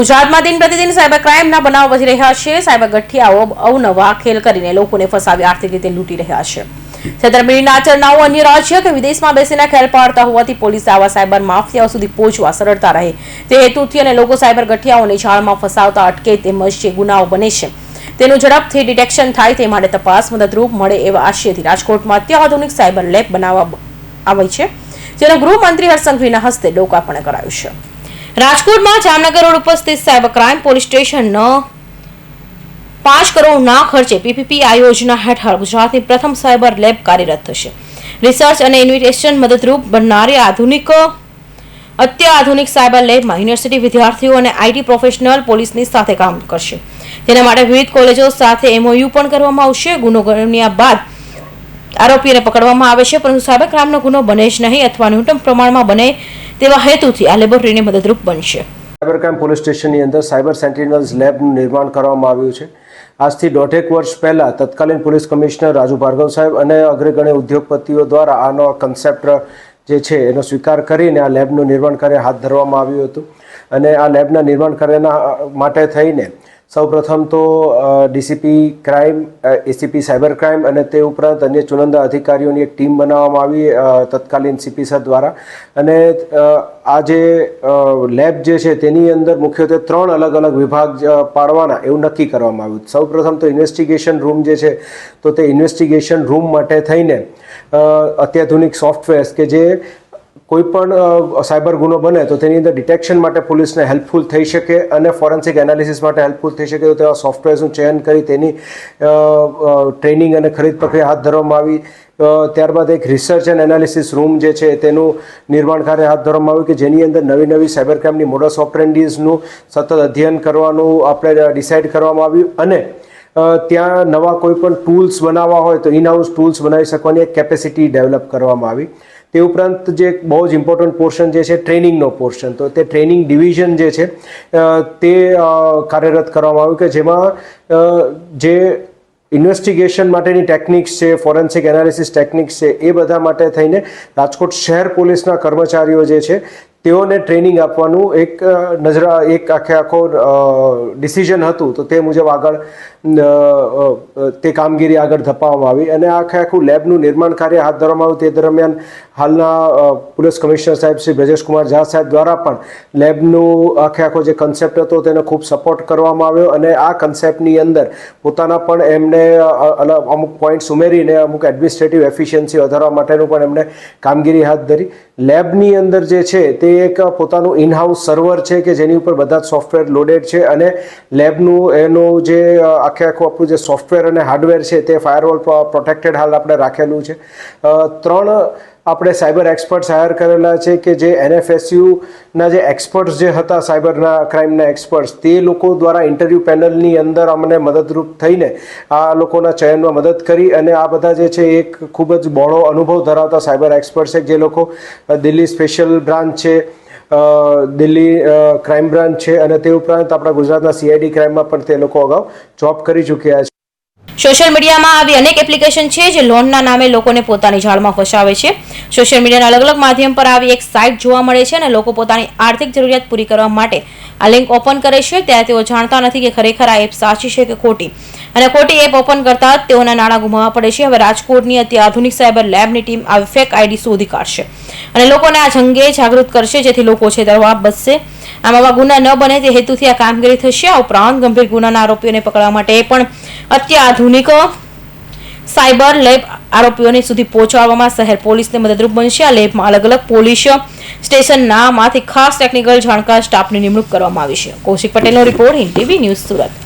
ગુજરાતમાં દિન પ્રતિદિન સાયબર ક્રાઇમના બનાવ વધી રહ્યા છે. સાયબર ગઠિયાઓ અવનવા ખેલ કરીને લોકોને ફસાવી આર્થિક રીતે લૂંટી રહ્યા છે. છેતરપિંડીના આચરનાઓ અન્ય રાજ્ય કે વિદેશમાં બેસીને ખેલ પાડતા હોવાથી પોલીસે આવા સાયબર માફિયાઓ સુધી પહોંચવા સરળતા રહે. તે હેતુથી અને લોકો સાયબર ગઠિયાઓને જાળમાં ફસાવતા અટકે તેમજ જે ગુનાઓ બને છે. તેનું ઝડપથી ડિટેક્શન થાય તે માટે તપાસ મદદરૂપ મળે એવા આશયથી રાજકોટમાં અત્યાધુનિક સાયબર લેબ બનાવવા આવી છે. જેનું ગૃહમંત્રી હર્ષ સંઘવીના હસ્તે લોકાર્પણ કરાયું છે. રાજકોટમાં જામનગર રોડ ઉપર સ્થિત સાયબર ક્રાઇમ પોલીસ સ્ટેશન પાંચ કરોડના ખર્ચે પીપીપી આ યોજના હેઠળ ગુજરાતની પ્રથમ સાયબર લેબ કાર્યરત થશે. રિસર્ચ અને ઇન્વિટેશન મદદરૂપ બનનારી આધુનિક, અત્યાધુનિક સાયબર લેબમાં યુનિવર્સિટી વિદ્યાર્થીઓ અને આઈટી પ્રોફેશનલ પોલીસની સાથે કામ કરશે. તેના માટે વિવિધ કોલેજો સાથે એમઓયુ પણ કરવામાં આવશે. ગુનો ગણ્યા બાદ આરોપીને પકડવામાં આવે છે, પરંતુ સાયબર ક્રાઇમનો ગુનો બને જ નહીં અથવા ન્યૂનતમ પ્રમાણમાં બને તેવા હેતુથી આ લેબોરેટરીને મદદરૂપ બનશે. સાયબર ક્રાઇમ પોલીસ સ્ટેશનની અંદર સાયબર સેન્ટિનલ્સ લેબનું નિર્માણ કરવામાં આવ્યું છે. આજથી દોઢેક વર્ષ પહેલાં તત્કાલીન પોલીસ કમિશનર રાજુ ભાર્ગવ સાહેબ અને અગ્રગણ્ય ઉદ્યોગપતિઓ દ્વારા આનો કન્સેપ્ટ જે છે એનો સ્વીકાર કરીને આ લેબનું નિર્માણ કાર્ય હાથ ધરવામાં આવ્યું હતું. અને આ લેબના નિર્માણ કાર્યના માટે થઈને સૌપ્રથમ તો DCP crime ACP cyber crime અને તે ઉપરાંત અન્ય ચુનંદા અધિકારીઓની એક ટીમ બનાવવામાં આવી તત્કાલીન સીપી દ્વારા. અને આ જે લેબ જે છે તેની અંદર મુખ્યત્વે ત્રણ અલગ અલગ વિભાગ પાડવાના એવું નક્કી કરવામાં આવ્યું. સૌપ્રથમ તો ઇન્વેસ્ટિગેશન રૂમ જે છે, તો તે ઇન્વેસ્ટિગેશન રૂમ માટે થઈને અત્યાધુનિક સોફ્ટવેર્સ કે જે કોઈ પણ સાયબર ગુનો બને તો તેની અંદર ડિટેક્શન માટે પોલીસને હેલ્પફુલ થઈ શકે અને ફોરેન્સિક એનાલિસિસ માટે હેલ્પફુલ થઈ શકે. તો તેવા સોફ્ટવેર્સનું ચયન કરી તેની ટ્રેનિંગ અને ખરીદ પ્રક્રિયા હાથ ધરવામાં આવી. ત્યારબાદ એક રિસર્ચ એન્ડ એનાલિસિસ રૂમ જે છે તેનું નિર્માણ કાર્ય હાથ ધરવામાં આવ્યું કે જેની અંદર નવી નવી સાયબર ક્રાઇમની મોડસ ઓપરેન્ડીઝનું સતત અધ્યયન કરવાનું, આપણે ડિસાઇડ કરવામાં આવ્યું અને ત્યાં નવા કોઈ પણ ટૂલ્સ બનાવવા હોય તો ઇનહાઉસ ટૂલ્સ બનાવી શકવાની એક કેપેસિટી ડેવલપ કરવામાં આવી. તે ઉપરાંત જે બહુ જ ઇમ્પોર્ટન્ટ પોર્શન જે છે ટ્રેનિંગનો પોર્શન તો તે ટ્રેનિંગ ડિવિઝન જે છે તે કાર્યરત કરવામાં આવ્યું કે જેમાં જે ઇન્વેસ્ટિગેશન માટેની ટેકનિક્સ છે ફોરેન્સિક એનાલિસિસ ટેકનિક્સ છે, એ બધા માટે થઈને રાજકોટ શહેર પોલીસના કર્મચારીઓ જે છે તેઓને ટ્રેનિંગ આપવાનું એક નજરા, એક આખે આખો ડિસિઝન હતું. તો તે મુજબ આગળ તે કામગીરી આગળ ધપાવવામાં આવી. અને આખે આખું લેબનું નિર્માણ કાર્ય હાથ ધરવામાં આવ્યું. તે દરમિયાન હાલના પોલીસ કમિશનર સાહેબ શ્રી બ્રજેશકુમાર ઝા સાહેબ દ્વારા પણ લેબનું આખે આખો જે કન્સેપ્ટ હતો તેને ખૂબ સપોર્ટ કરવામાં આવ્યો અને આ કન્સેપ્ટની અંદર પોતાના પણ એમને અમુક પોઈન્ટ્સ ઉમેરીને અમુક એડમિનિસ્ટ્રેટિવ એફિશિયન્સી વધારવા માટેનું પણ એમણે કામગીરી હાથ ધરી. લેબની અંદર જે છે તે એક પોતાનું ઇન હાઉસ સર્વર છે કે જેની ઉપર બધા જ સોફ્ટવેર લોડેડ છે અને લેબનું એનું જે આખે આખું આપણું જે સોફ્ટવેર અને હાર્ડવેર છે તે ફાયરવોલ પ્રોટેક્ટેડ હાલ આપણે રાખેલું છે. ત્રણ આપણે સાયબર એક્સપર્ટ્સ હાયર કરેલા છે કે જે એનએફએસયુના જે એક્સપર્ટ્સ જે હતા સાયબરના ક્રાઇમના એક્સપર્ટ્સ, તે લોકો દ્વારા ઇન્ટરવ્યૂ પેનલની અંદર અમને મદદરૂપ થઈને આ લોકોના ચયનમાં મદદ કરી અને આ બધા જે છે એક ખૂબ જ બહોળો અનુભવ ધરાવતા સાયબર એક્સપર્ટ્સ છે. જે લોકો દિલ્હી સ્પેશિયલ બ્રાન્ચ છે દિલ્હી ક્રાઇમ બ્રાન્ચ છે અને તે ઉપરાંત આપણા ગુજરાતના સીઆઈડી ક્રાઇમમાં પણ તે લોકો અગાઉ જોબ કરી ચૂક્યા છે. સોશિયલ મીડિયામાં આવી અનેક એપ્લિકેશન છે જે લોનના નામે લોકોને પોતાની જાળમાં ફસાવે છે. સોશિયલ મીડિયાના અલગ અલગ માધ્યમ પર આવી એક સાઇટ જોવા મળે છે અને લોકો પોતાની આર્થિક જરૂરિયાત પૂરી કરવા માટે આ લિંક ઓપન કરે છે. ત્યારે તેઓ જાણતા નથી કે ખરેખર આ એપ સાચી છે કે ખોટી. અને ખોટી એપ ઓપન કરતા જ તેઓના નાણાં ગુમાવવા પડે છે. હવે રાજકોટની અતિ આધુનિક સાયબર લેબની ટીમ આવી ફેક આઈડી શોધી કાઢશે અને લોકોને આ જંગે જાગૃત કરશે, જેથી લોકો છે છેતરવા બચશે. આમ આવા ગુના ન બને તે હેતુથી આ કામગીરી થશે. આ ઉપરાંત ગંભીર ગુનાના આરોપીઓને પકડવા માટે પણ અત્યાધુનિક સાયબર લેબ આરોપીઓને સુધી પહોંચાડવામાં શહેર પોલીસને મદદરૂપ બનશે. આ લેબમાં અલગ અલગ પોલીસ સ્ટેશનના માંથી ખાસ ટેકનિકલ જાણકાર સ્ટાફની નિમણૂક કરવામાં આવી છે. કૌશિક પટેલનો report Hind TV news Surat.